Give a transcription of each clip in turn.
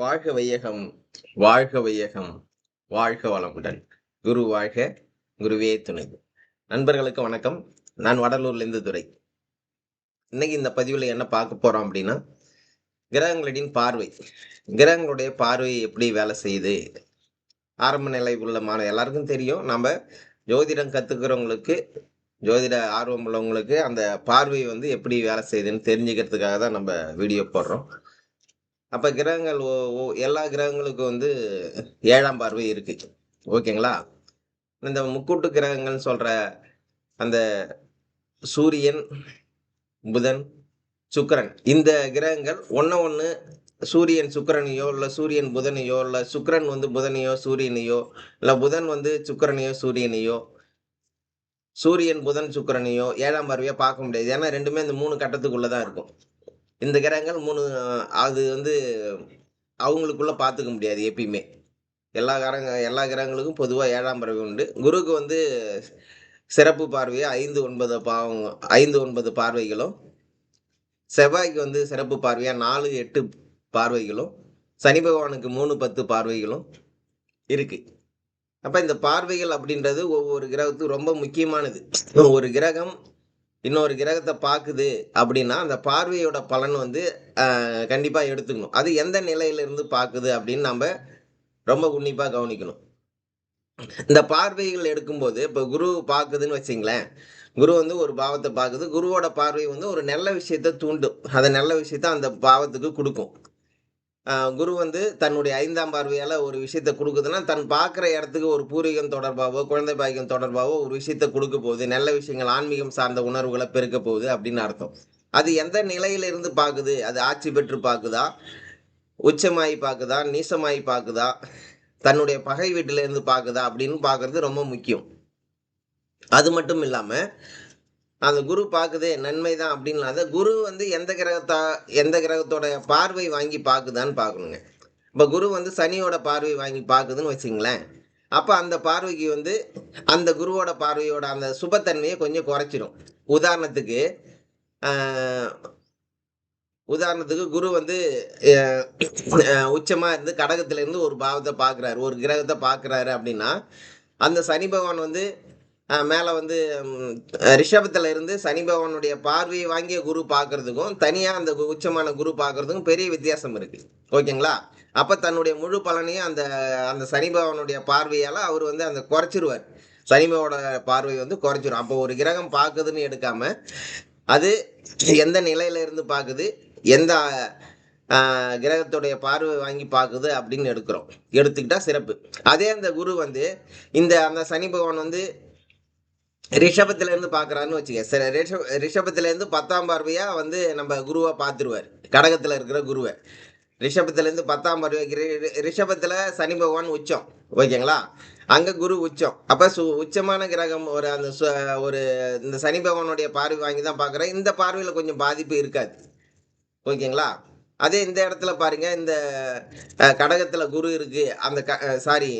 வாழ்க வையகம் வாழ்க வையகம் வாழ்க வளமுடன். குரு வாழ்க குருவே துணை. நண்பர்களுக்கு வணக்கம். நான் வடலூர்லேருந்து துறை இன்னைக்கு இந்த பதிவில் என்ன பார்க்க போகிறோம் அப்படின்னா கிரகங்களின் பார்வை. கிரகங்களுடைய பார்வை எப்படி வேலை செய்யுது? ஆரம்ப நிலை உள்ள மாணவ எல்லாருக்கும் தெரியும். நம்ம ஜோதிடம் கற்றுக்கிறவங்களுக்கு ஜோதிட ஆர்வம் உள்ளவங்களுக்கு அந்த பார்வை வந்து எப்படி வேலை செய்யுதுன்னு தெரிஞ்சுக்கிறதுக்காக தான் நம்ம வீடியோ போடுறோம். அப்போ கிரகங்கள் ஓ- ஓ- எல்லா கிரகங்களுக்கும் வந்து ஏழாம் பார்வை இருக்கு. ஓகேங்களா? இந்த முக்கூட்டு கிரகங்கள்னு சொல்கிற அந்த சூரியன் புதன் சுக்கிரன் இந்த கிரகங்கள் ஒன்று ஒன்று சூரியன் சுக்கிரனையோ இல்லை சூரியன் புதனையோ இல்லை சுக்கிரன் வந்து புதனையோ சூரியனையோ இல்லை புதன் வந்து சுக்கிரனையோ சூரியனையோ சூரியன் புதன் சுக்கிரனையோ ஏழாம் பார்வையாக பார்க்க முடியாது. ஏன்னா ரெண்டுமே இந்த மூணு கட்டத்துக்குள்ளே தான் இருக்கும். இந்த கிரகங்கள் மூணு அது வந்து அவங்களுக்குள்ள பார்த்துக்க முடியாது எப்பயுமே. எல்லா கிரக எல்லா கிரகங்களுக்கும் பொதுவாக ஏழாம் பறவை உண்டு. குருக்கு வந்து சிறப்பு பார்வையாக ஐந்து ஒன்பது பாவம் ஐந்து ஒன்பது பார்வைகளும் செவ்வாய்க்கு வந்து சிறப்பு பார்வையாக நாலு எட்டு பார்வைகளும் சனி பகவானுக்கு மூணு பத்து பார்வைகளும் இருக்குது அப்போ இந்த பார்வைகள் அப்படின்றது ஒவ்வொரு கிரகத்துக்கும் ரொம்ப முக்கியமானது. ஒரு கிரகம் இன்னொரு கிரகத்தை பார்க்குது அப்படின்னா அந்த பார்வையோட பலன் வந்து கண்டிப்பாக எடுத்துக்கணும். அது எந்த நிலையிலிருந்து பார்க்குது அப்படின்னு நம்ம ரொம்ப உன்னிப்பாக கவனிக்கணும். இந்த பார்வைகள் எடுக்கும்போது இப்போ குரு பார்க்குதுன்னு வச்சிங்களேன். குரு வந்து ஒரு பாவத்தை பார்க்குது. குருவோட பார்வை வந்து ஒரு நல்ல விஷயத்த தூண்டும். அந்த நல்ல விஷயத்த அந்த பாவத்துக்கு கொடுக்கும். குரு வந்து தன்னுடைய ஐந்தாம் பார்வையால் ஒரு விஷயத்தை கொடுக்குதுன்னா தன் பார்க்குற இடத்துக்கு ஒரு பூர்வீகம் தொடர்பாகவோ குழந்தை பாக்கியம் தொடர்பாகவோ ஒரு விஷயத்த கொடுக்க போகுது. நல்ல விஷயங்கள் ஆன்மீகம் சார்ந்த உணர்வுகளை பெருக்க போகுது அப்படின்னு அர்த்தம். அது எந்த நிலையிலிருந்து பார்க்குது அது ஆட்சி பெற்று பார்க்குதா உச்சமாயி பார்க்குதா நீசமாயி பார்க்குதா தன்னுடைய பகை வீட்டிலேருந்து பார்க்குதா அப்படின்னு பார்க்குறது ரொம்ப முக்கியம். அது மட்டும் இல்லாமல் அந்த குரு பார்க்குது நன்மை தான் அப்படின்னு அதை குரு வந்து எந்த கிரகத்தா எந்த கிரகத்தோட பார்வை வாங்கி பார்க்குதான்னு பார்க்கணுங்க. இப்போ குரு வந்து சனியோட பார்வை வாங்கி பார்க்குதுன்னு வச்சுங்களேன். அப்போ அந்த பார்வைக்கு வந்து அந்த குருவோட பார்வையோட அந்த சுபத்தன்மையை கொஞ்சம் குறைச்சிரும். உதாரணத்துக்கு உதாரணத்துக்கு குரு வந்து உச்சமாக இருந்து கடகத்துல இருந்து ஒரு பாவத்தை பார்க்குறாரு. ஒரு கிரகத்தை பார்க்குறாரு அப்படின்னா அந்த சனி பகவான் வந்து மேலே வந்து ரிஷபத்தில் இருந்து சனி பகவானுடைய பார்வையை வாங்கிய குரு பார்க்கறதுக்கும் தனியாக அந்த கு- உச்சமான குரு பார்க்கறதுக்கும் பெரிய வித்தியாசம் இருக்குது ஓகேங்களா? அப்போ தன்னுடைய முழு பலனையும் அந்த அந்த சனி பகவானுடைய அவர் வந்து அந்த குறைச்சிருவார். சனிபாவோட பார்வை வந்து குறைச்சிரும் அப்போ ஒரு கிரகம் பார்க்குதுன்னு எடுக்காம அது எந்த நிலையில இருந்து பார்க்குது எந்த கிரகத்துடைய பார்வை வாங்கி பார்க்குது அப்படின்னு எடுக்கிறோம். எடுத்துக்கிட்டா சிறப்பு. அதே அந்த குரு வந்து இந்த அந்த சனி பகவான் வந்து ரிஷபத்துல இருந்து பார்க்கறாருன்னு வச்சுக்க சரி ரிஷப ரிஷபத்துல இருந்து பத்தாம் பார்வையா வந்து நம்ம குருவை பார்த்துருவார். கடகத்துல இருக்கிற குருவை. ரிஷபத்துல இருந்து பத்தாம் பார்வை ரி- ரிஷபத்துல சனி பகவான் உச்சம். ஓகேங்களா? அங்க குரு உச்சம். அப்ப சு உச்சமான கிரகம் ஒரு அந்த சு- ஒரு இந்த சனி பகவானுடைய பார்வை வாங்கி தான் பார்க்குறேன் இந்த பார்வையில கொஞ்சம் பாதிப்பு இருக்காது. ஓகேங்களா? அதே இந்த இடத்துல பாருங்க இந்த கடகத்துல குரு இருக்கு. அந்த க சாரி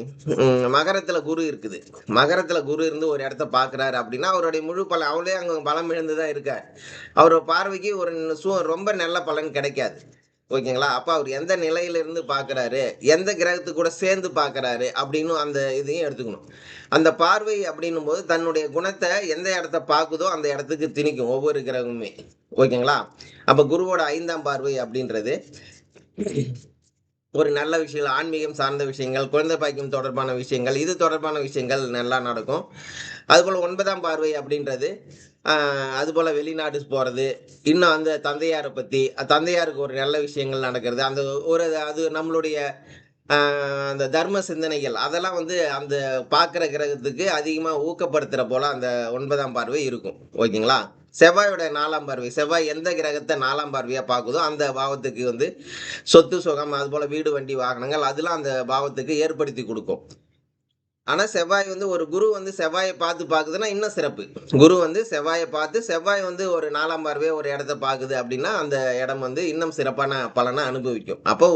மகரத்துல குரு இருக்குது. மகரத்துல குரு இருந்து ஒரு இடத்த பாக்குறாரு அப்படின்னா அவருடைய முழு பலன் அவளே அங்க பலம் இழந்துதான் இருக்கார். அவர் பார்வைக்கு ஒரு சு ரொம்ப நல்ல பலன் கிடைக்காது. ஓகேங்களா? அப்போ அவர் எந்த நிலையிலிருந்து பார்க்குறாரு எந்த கிரகத்து கூட சேர்ந்து பார்க்குறாரு அப்படின்னு அந்த இதையும் எடுத்துக்கணும். அந்த பார்வை அப்படின்னும் போது தன்னுடைய குணத்தை எந்த இடத்த பார்க்குதோ அந்த இடத்துக்கு திணிக்கும் ஒவ்வொரு கிரகமுமே. ஓகேங்களா? அப்போ குருவோட ஐந்தாம் பார்வை அப்படின்றது ஒரு நல்ல விஷயங்கள் ஆன்மீகம் சார்ந்த விஷயங்கள் குழந்தை பாக்கியம் தொடர்பான விஷயங்கள் இது தொடர்பான விஷயங்கள் நல்லா நடக்கும். அதுபோல் ஒன்பதாம் பார்வை அப்படின்றது அதுபோல் வெளிநாடு போகிறது இன்னும் அந்த தந்தையாரை பற்றி தந்தையாருக்கு ஒரு நல்ல விஷயங்கள் நடக்கிறது. அந்த ஒரு அது நம்மளுடைய அந்த தர்ம சிந்தனைகள் அதெல்லாம் வந்து அந்த பார்க்குற கிரகத்துக்கு அதிகமாக ஊக்கப்படுத்துகிற போல் அந்த ஒன்பதாம் பார்வை இருக்கும். ஓகேங்களா? செவ்வாயோட நாலாம் பார்வை செவ்வாய் எந்த கிரகத்தை நாலாம் பார்வையாக பார்க்குதோ அந்த பாவத்துக்கு வந்து சொத்து சுகம் அதுபோல் வீடு வண்டி வாகனங்கள் அதெல்லாம் அந்த பாவத்துக்கு ஏற்படுத்தி கொடுக்கும். ஆனால் செவ்வாய் வந்து ஒரு குரு வந்து செவ்வாயை பார்த்து பார்க்குதுன்னா இன்னும் சிறப்பு. குரு வந்து செவ்வாயை பார்த்து செவ்வாய் வந்து ஒரு நாலாம் பார்வையை ஒரு இடத்த பார்க்குது அப்படின்னா அந்த இடம் வந்து இன்னும் சிறப்பான பலனை அனுபவிக்கும். அப்போ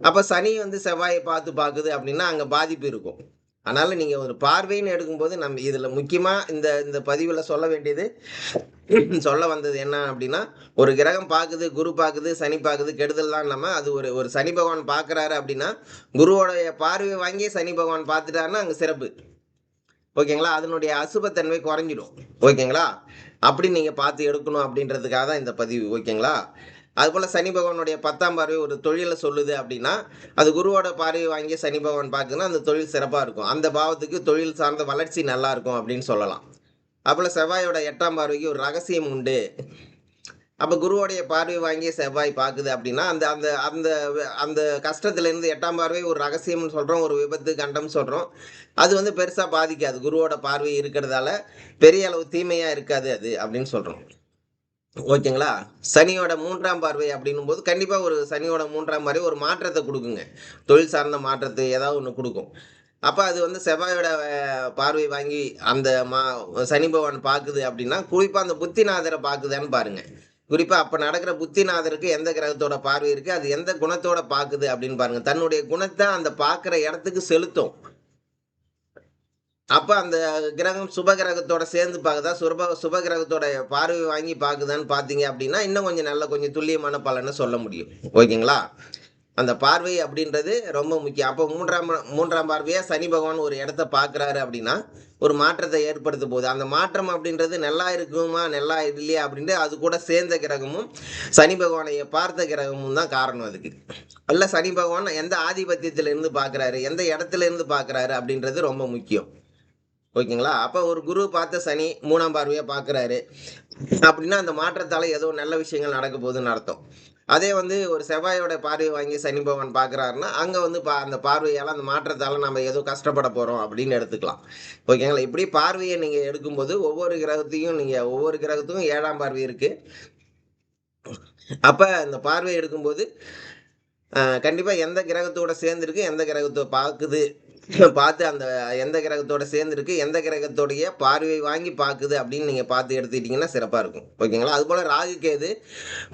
அப்போ சனி வந்து செவ்வாயை பார்த்து பார்க்குது அப்படின்னா அங்கே பாதிப்பு இருக்கும். அதனால நீங்க ஒரு பார்வைன்னு எடுக்கும்போது நம்ம இதுல முக்கியமா இந்த இந்த பதிவுல சொல்ல வேண்டியது சொல்ல வந்தது என்ன அப்படின்னா ஒரு கிரகம் பார்க்குது குரு பார்க்குது சனி பார்க்குது கெடுதல்லாம் இல்லாமல் அது ஒரு ஒரு சனி பகவான் பார்க்குறாரு அப்படின்னா குருவோடைய பார்வை வாங்கி சனி பகவான் பார்த்துட்டாருன்னா அங்கே சிறப்பு. ஓகேங்களா? அதனுடைய அசுபத்தன்மை குறைஞ்சிடும் ஓகேங்களா? அப்படி நீங்கள் பார்த்து எடுக்கணும் அப்படின்றதுக்காக தான் இந்த பதிவு. ஓகேங்களா? அதுபோல் சனி பகவானுடைய பத்தாம் பார்வை ஒரு தொழிலை சொல்லுது அப்படின்னா அது குருவோட பார்வை வாங்கி சனி பகவான் பார்க்குதுன்னா அந்த தொழில் சிறப்பாக இருக்கும். அந்த பாவத்துக்கு தொழில் சார்ந்த வளர்ச்சி நல்லா இருக்கும் அப்படின்னு சொல்லலாம். அப்போல செவ்வாயோட எட்டாம் பார்வைக்கு ஒரு ரகசியம் உண்டு. அப்போ குருவோடைய பார்வை வாங்கி செவ்வாய் பார்க்குது அப்படின்னா அந்த அந்த அந்த அந்த கஷ்டத்துலேருந்து எட்டாம் பார்வை ஒரு ரகசியம்னு சொல்கிறோம் ஒரு விபத்து கண்டம் சொல்கிறோம் அது வந்து பெருசாக பாதிக்காது. குருவோட பார்வை இருக்கிறதால பெரிய அளவு தீமையாக இருக்காது அது அப்படின்னு சொல்கிறோம் ஓகேங்களா? சனியோட மூன்றாம் பார்வை அப்படின்னும் போது கண்டிப்பாக ஒரு சனியோட மூன்றாம் பார்வை ஒரு மாற்றத்தை கொடுக்குங்க. தொழில் சார்ந்த மாற்றத்தை ஏதாவது ஒன்று கொடுக்கும். அப்போ அது வந்து செவ்வாயோட பார்வை வாங்கி அந்த மா சனி பகவான் பார்க்குது அப்படின்னா குறிப்பாக அந்த புத்திநாதரை பார்க்குதான்னு பாருங்கள் குறிப்பாக அப்போ நடக்கிற புத்திநாதருக்கு எந்த கிரகத்தோட பார்வை இருக்குது அது எந்த குணத்தோட பார்க்குது அப்படின்னு பாருங்கள் தன்னுடைய குணத்தை அந்த பார்க்குற இடத்துக்கு செலுத்தும். அப்போ அந்த கிரகம் சுப கிரகத்தோட சேர்ந்து பார்க்குதா? சுப சுப கிரகத்தோட பார்வை வாங்கி பார்க்குதான்னு பார்த்தீங்க அப்படின்னா இன்னும் கொஞ்சம் நல்ல கொஞ்சம் துல்லியமான பலனை சொல்ல முடியும். ஓகேங்களா? அந்த பார்வை அப்படின்றது ரொம்ப முக்கியம். அப்போ மூன்றாம் மூன்றாம் பார்வையாக சனி பகவான் ஒரு இடத்த பார்க்குறாரு அப்படின்னா ஒரு மாற்றத்தை ஏற்படுத்த போகுது அந்த மாற்றம் அப்படின்றது நல்லா இருக்குமா நல்லா இல்லையா அப்படின்ட்டு அது கூட சேர்ந்த கிரகமும் சனி பகவானை பார்த்த கிரகமும் தான் காரணம் அதுக்கு. அல்ல சனி பகவான் எந்த ஆதிபத்தியத்துல இருந்து பார்க்குறாரு எந்த இடத்துல இருந்து பார்க்குறாரு அப்படின்றது ரொம்ப முக்கியம். ஓகேங்களா? அப்போ ஒரு குரு பார்த்த சனி மூணாம் பார்வையாக பார்க்குறாரு. அப்படின்னா அந்த மாற்றத்தால் ஏதோ நல்ல விஷயங்கள் நடக்க போகுதுன்னு அர்த்தம். அதே வந்து ஒரு செவ்வாயோட பார்வையை வாங்கி சனி பகவான் பார்க்குறாருன்னா அங்கே வந்து பா அந்த பார்வையால் அந்த மாற்றத்தால் நம்ம ஏதோ கஷ்டப்பட போகிறோம் அப்படின்னு எடுத்துக்கலாம். ஓகேங்களா? இப்படி பார்வையை நீங்கள் எடுக்கும்போது ஒவ்வொரு கிரகத்தையும் நீங்கள் ஒவ்வொரு கிரகத்துக்கும் ஏழாம் பார்வை இருக்குது அப்போ இந்த பார்வை எடுக்கும்போது கண்டிப்பாக எந்த கிரகத்தோட சேர்ந்துருக்கு எந்த கிரகத்தை பார்க்குது பார்த்து அந்த எந்த கிரகத்தோட சேர்ந்துருக்கு எந்த கிரகத்தோடைய பார்வை வாங்கி பார்க்குது அப்படின்னு நீங்கள் பார்த்து எடுத்துக்கிட்டிங்கன்னா சிறப்பாக இருக்கும். ஓகேங்களா? அதுபோல் ராகு கேது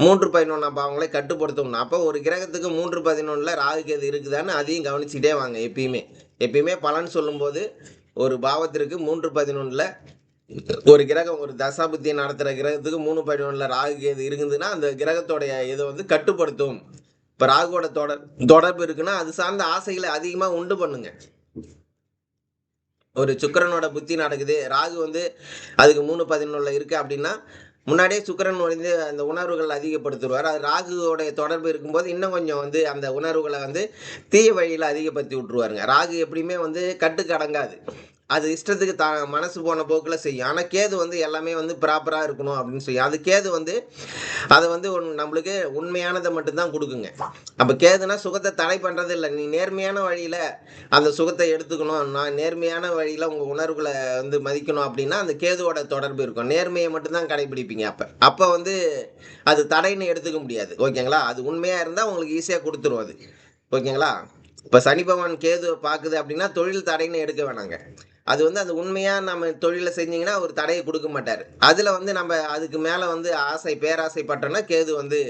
மூன்று பதினொன்றாம் பாவங்களை கட்டுப்படுத்தணும் அப்போ ஒரு கிரகத்துக்கு மூன்று பதினொன்றில் ராகு கேது இருக்குதான்னு அதையும் கவனிச்சுட்டே வாங்க எப்பயுமே. எப்பயுமே பலன் சொல்லும்போது ஒரு பாவத்திற்கு மூன்று பதினொன்றில் ஒரு கிரகம் ஒரு தசாபுத்தியை நடத்துகிற கிரகத்துக்கு மூணு பதினொன்றில் ராகு கேது இருக்குதுன்னா அந்த கிரகத்தோடைய இதை வந்து கட்டுப்படுத்தும். இப்போ ராகுவோட தொடர் தொடர்பு இருக்குன்னா அது சார்ந்த ஆசைகளை அதிகமாக உண்டு பண்ணுங்க. ஒரு சுக்கிரனோட புத்தி நடக்குது. ராகு வந்து அதுக்கு மூணு பதினொன்றில் இருக்குது அப்படின்னா முன்னாடியே சுக்கரன் வந்து அந்த உணர்வுகள் அதிகப்படுத்துவார் அது ராகுவோடைய தொடர்பு இருக்கும்போது இன்னும் கொஞ்சம் வந்து அந்த உணர்வுகளை வந்து தீய வழியில் அதிகப்படுத்தி விட்ருவாருங்க ராகு எப்படியுமே வந்து கட்டுக்கடங்காது. அது இஷ்டத்துக்கு த மனசு போன போக்கில் செய்யும். ஆனால் கேது வந்து எல்லாமே வந்து ப்ராப்பராக இருக்கணும் அப்படின்னு செய்யும். அது கேது வந்து அதை வந்து ஒன் நம்மளுக்கு உண்மையானதை மட்டும்தான் கொடுக்குங்க. அப்போ கேதுனா சுகத்தை தடை பண்ணுறது இல்லை. நீ நேர்மையான வழியில் அந்த சுகத்தை எடுத்துக்கணும். நான் நேர்மையான வழியில் உங்கள் உணர்வுகளை வந்து மதிக்கணும் அப்படின்னா அந்த கேதுவோட தொடர்பு இருக்கும். நேர்மையை மட்டும்தான் கடைபிடிப்பீங்க அப்போ. அப்போ வந்து அது தடைன்னு எடுத்துக்க முடியாது. ஓகேங்களா? அது உண்மையாக இருந்தால் உங்களுக்கு ஈஸியாக கொடுத்துரும் அது. ஓகேங்களா? இப்போ சனி பகவான் கேது பார்க்குது அப்படின்னா தொழில் தடைன்னு எடுக்க வேணாங்க. அது வந்து அது உண்மையாக நம்ம தொழிலை செஞ்சீங்கன்னா ஒரு தடையை கொடுக்க மாட்டார். அதில் வந்து நம்ம அதுக்கு மேலே வந்து ஆசை பேராசைப்பட்டோன்னா கேது வந்து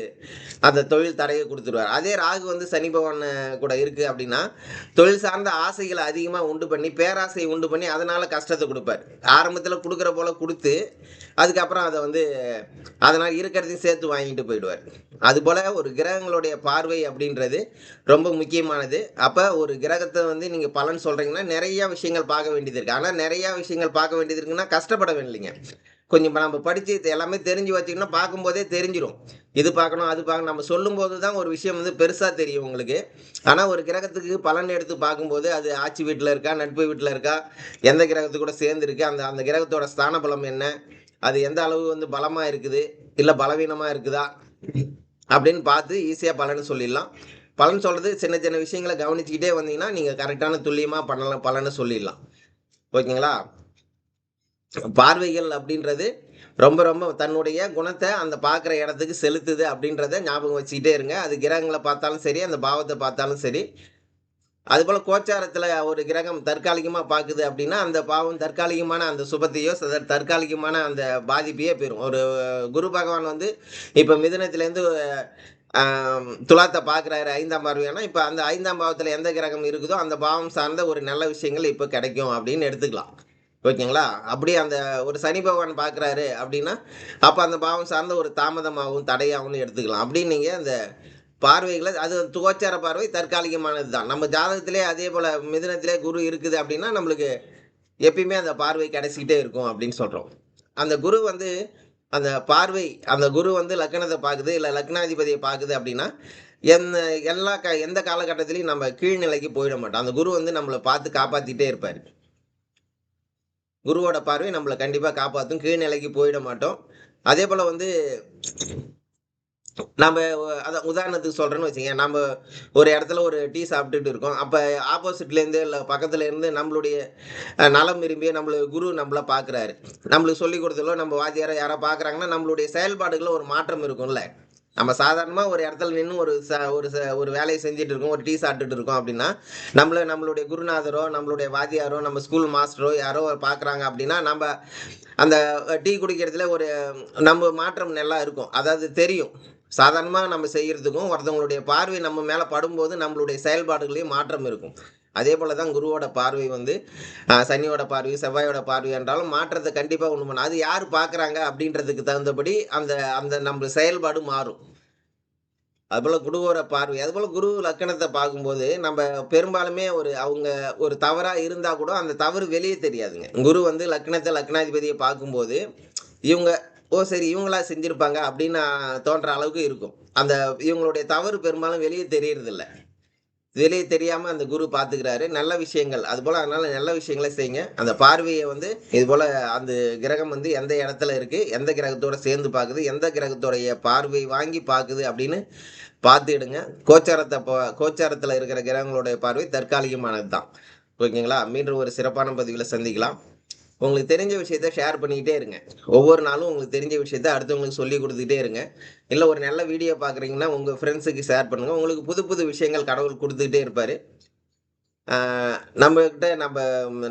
அந்த தொழில் தடையை கொடுத்துருவார். அதே ராகு வந்து சனி பகவான் கூட இருக்குது அப்படின்னா தொழில் சார்ந்த ஆசைகளை அதிகமாக உண்டு பண்ணி பேராசையை உண்டு பண்ணி அதனால் கஷ்டத்தை கொடுப்பார். ஆரம்பத்தில் கொடுக்குற போல் கொடுத்து அதுக்கப்புறம் அதை வந்து அதனால் இருக்கிறதையும் சேர்த்து வாங்கிட்டு போயிடுவார். அதுபோல் ஒரு கிரகங்களுடைய பார்வை அப்படின்றது ரொம்ப முக்கியமானது. அப்போ ஒரு கிரகத்தை வந்து நீங்கள் பலன் சொல்கிறீங்கன்னா நிறைய விஷயங்கள் பார்க்க வேண்டியது இருக்குது ஆனால் நிறையா விஷயங்கள் பார்க்க வேண்டியது இருக்குன்னா கஷ்டப்பட வேண்டியங்க கொஞ்சம் இப்போ நம்ம படித்து இது எல்லாமே தெரிஞ்சு வச்சிங்கன்னா பார்க்கும்போதே தெரிஞ்சிடும் இது பார்க்கணும் அது பார்க்கணும். நம்ம சொல்லும்போது தான் ஒரு விஷயம் வந்து பெருசாக தெரியும் உங்களுக்கு. ஆனால் ஒரு கிரகத்துக்கு பலன் எடுத்து பார்க்கும்போது அது ஆட்சி வீட்டில் இருக்கா நட்பு வீட்டில் இருக்கா எந்த கிரகத்து கூட சேர்ந்துருக்கு அந்த அந்த கிரகத்தோட ஸ்தான பலம் என்ன அது எந்த அளவு வந்து பலமாக இருக்குது இல்லை பலவீனமாக இருக்குதா அப்படின்னு பார்த்து ஈஸியாக பலன் சொல்லிடலாம். பலன் சொல்கிறது சின்ன சின்ன விஷயங்களை கவனிச்சுக்கிட்டே வந்தீங்கன்னா நீங்கள் கரெக்டான துல்லியமாக பண்ணலாம் பலன்னு சொல்லிடலாம். ஓகேங்களா? பார்வைகள் அப்படின்றது ரொம்ப ரொம்ப தன்னுடைய குணத்தை அந்த பார்க்குற இடத்துக்கு செலுத்துது அப்படின்றத ஞாபகம் வச்சுக்கிட்டே இருங்க. அது கிரகங்களை பார்த்தாலும் சரி அந்த பாவத்தை பார்த்தாலும் சரி. அதுபோல் கோச்சாரத்தில் ஒரு கிரகம் தற்காலிகமாக பார்க்குது அப்படின்னா அந்த பாவம் தற்காலிகமான அந்த சுபத்தையோ தற்காலிகமான அந்த பாதிப்பையோ போயிடும் ஒரு குரு பகவான் வந்து இப்போ மிதனத்துலேருந்து துலாத்தை பார்க்குறாரு ஐந்தாம் பார்வையானா இப்போ அந்த ஐந்தாம் பாவத்தில் எந்த கிரகம் இருக்குதோ அந்த பாவம் சார்ந்த ஒரு நல்ல விஷயங்கள் இப்போ கிடைக்கும் அப்படின்னு எடுத்துக்கலாம். ஓகேங்களா? அப்படியே அந்த ஒரு சனி பகவான் பார்க்குறாரு அப்படின்னா அப்போ அந்த பாவம் சார்ந்த ஒரு தாமதமாகவும் தடையாகவும் எடுத்துக்கலாம். அப்படின்னு நீங்கள் அந்த பார்வைகளை அது துவச்சார பார்வை தற்காலிகமானது தான். நம்ம ஜாதகத்திலே அதே போல் மிதுனத்திலே குரு இருக்குது அப்படின்னா நம்மளுக்கு எப்பயுமே அந்த பார்வை கிடைச்சிக்கிட்டே இருக்கும் அப்படின்னு சொல்கிறோம் அந்த குரு வந்து அந்த பார்வை அந்த குரு வந்து லக்னத்தை பார்க்குது இல்லை லக்னாதிபதியை பார்க்குது அப்படின்னா எந்த எல்லா க எந்த காலகட்டத்திலையும் நம்ம கீழ்நிலைக்கு போயிட மாட்டோம். அந்த குரு வந்து நம்மளை பார்த்து காப்பாற்றிட்டே இருப்பார். குருவோட பார்வை நம்மளை கண்டிப்பாக காப்பாற்றும் கீழ்நிலைக்கு போயிட மாட்டோம். அதே போல் வந்து நம்ம அதான் உதாரணத்துக்கு சொல்கிறேன்னு வச்சுங்க நம்ம ஒரு இடத்துல ஒரு டீ சாப்பிட்டுட்டு இருக்கோம். அப்போ ஆப்போசிட்லேருந்து இல்லை பக்கத்துல இருந்து நம்மளுடைய நலம் விரும்பிய நம்மள குரு நம்மள பார்க்குறாரு நம்மளுக்கு சொல்லி கொடுத்தலோ நம்ம வாத்தியாரை யாரோ பார்க்குறாங்கன்னா நம்மளுடைய செயல்பாடுகளில் ஒரு மாற்றம் இருக்கும்ல. நம்ம சாதாரணமாக ஒரு இடத்துல நின்று ஒரு ச ஒரு ச ஒரு வேலையை செஞ்சுட்டு இருக்கோம் ஒரு டீ சாப்பிட்டுட்டு இருக்கோம் அப்படின்னா நம்மள நம்மளுடைய குருநாதரோ நம்மளுடைய வாத்தியாரோ நம்ம ஸ்கூல் மாஸ்டரோ யாரோ பார்க்குறாங்க அப்படின்னா நம்ம அந்த டீ குடிக்கிறதுல ஒரு நம்ம மாற்றம் நல்லா இருக்கும். அதாவது தெரியும். சாதாரணமாக நம்ம செய்கிறதுக்கும் ஒருத்தவங்களுடைய பார்வை நம்ம மேலே படும்போது நம்மளுடைய செயல்பாடுகளையும் மாற்றம் இருக்கும். அதே போல் தான் குருவோட பார்வை வந்து சனியோட பார்வை செவ்வாயோட பார்வை என்றாலும் மாற்றத்தை கண்டிப்பாக ஒன்று பண்ண அது யார் பார்க்குறாங்க அப்படின்றதுக்கு தகுந்தபடி அந்த அந்த நம்ம செயல்பாடு மாறும். அதுபோல் குருவோட பார்வை அதுபோல் குரு லக்கணத்தை பார்க்கும்போது நம்ம பெரும்பாலுமே ஒரு அவங்க ஒரு தவறாக இருந்தால் கூட அந்த தவறு வெளியே தெரியாதுங்க. குரு வந்து லக்னத்தை லக்னாதிபதியை பார்க்கும்போது இவங்க ஓ சரி இவங்களா செஞ்சுருப்பாங்க அப்படின்னு தோன்ற அளவுக்கு இருக்கும். அந்த இவங்களுடைய தவறு பெரும்பாலும் வெளியே தெரியறதில்ல. வெளியே தெரியாமல் அந்த குரு பார்த்துக்கிறாரு நல்ல விஷயங்கள். அது போல் அதனால் நல்ல விஷயங்களை செய்யுங்க. அந்த பார்வையை வந்து இது போல் அந்த கிரகம் வந்து எந்த இடத்துல இருக்குது எந்த கிரகத்தோட சேர்ந்து பார்க்குது எந்த கிரகத்தோடைய பார்வை வாங்கி பார்க்குது அப்படின்னு பார்த்துடுங்க கோச்சாரத்தை கோச்சாரத்தில் இருக்கிற கிரகங்களுடைய பார்வை தற்காலிகமானது தான் ஓகேங்களா? மீண்டும் ஒரு சிறப்பான பதிவில் சந்திக்கலாம். உங்களுக்கு தெரிஞ்ச விஷயத்த ஷேர் பண்ணிக்கிட்டே இருங்க. ஒவ்வொரு நாளும் உங்களுக்கு தெரிஞ்ச விஷயத்த அடுத்தவங்களுக்கு சொல்லி கொடுத்துக்கிட்டே இருங்க. இல்லை ஒரு நல்ல வீடியோ பார்க்குறீங்கன்னா உங்கள் ஃப்ரெண்ட்ஸுக்கு ஷேர் பண்ணுங்கள் உங்களுக்கு புது புது விஷயங்கள் கடவுள் கொடுத்துக்கிட்டே இருப்பார். நம்மக்கிட்ட நம்ம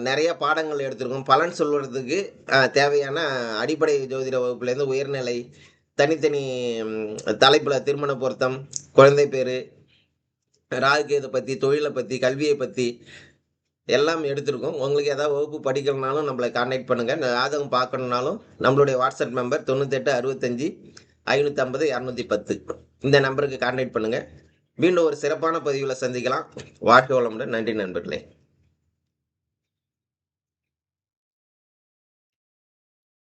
நிறைய பாடங்கள் எடுத்திருக்கோம். பலன் சொல்வதுக்கு தேவையான அடிப்படை ஜோதிட வகுப்புலேருந்து உயர்நிலை தனித்தனி தலைப்பில் திருமண பொருத்தம் குழந்தை பேர் ராகுகேதை பற்றி தொழிலை பற்றி கல்வியை பற்றி எல்லாம் எடுத்திருக்கோம். உங்களுக்கு ஏதாவது வகுப்பு படிக்கணும்னாலும் நம்மளை கான்டாக்ட் பண்ணுங்கள் ஜாதகம் பார்க்கணுன்னாலும் நம்மளுடைய வாட்ஸ்அப் நம்பர் தொண்ணூத்தெட்டு அறுபத்தஞ்சி ஐநூற்றம்பது இரநூத்தி பத்து. இந்த நம்பருக்கு கான்டாக்ட் பண்ணுங்கள் மீண்டும் ஒரு சிறப்பான பதிவில் சந்திக்கலாம். வாழ்க்கை வளமுடன். நன்றி நண்பர்களே.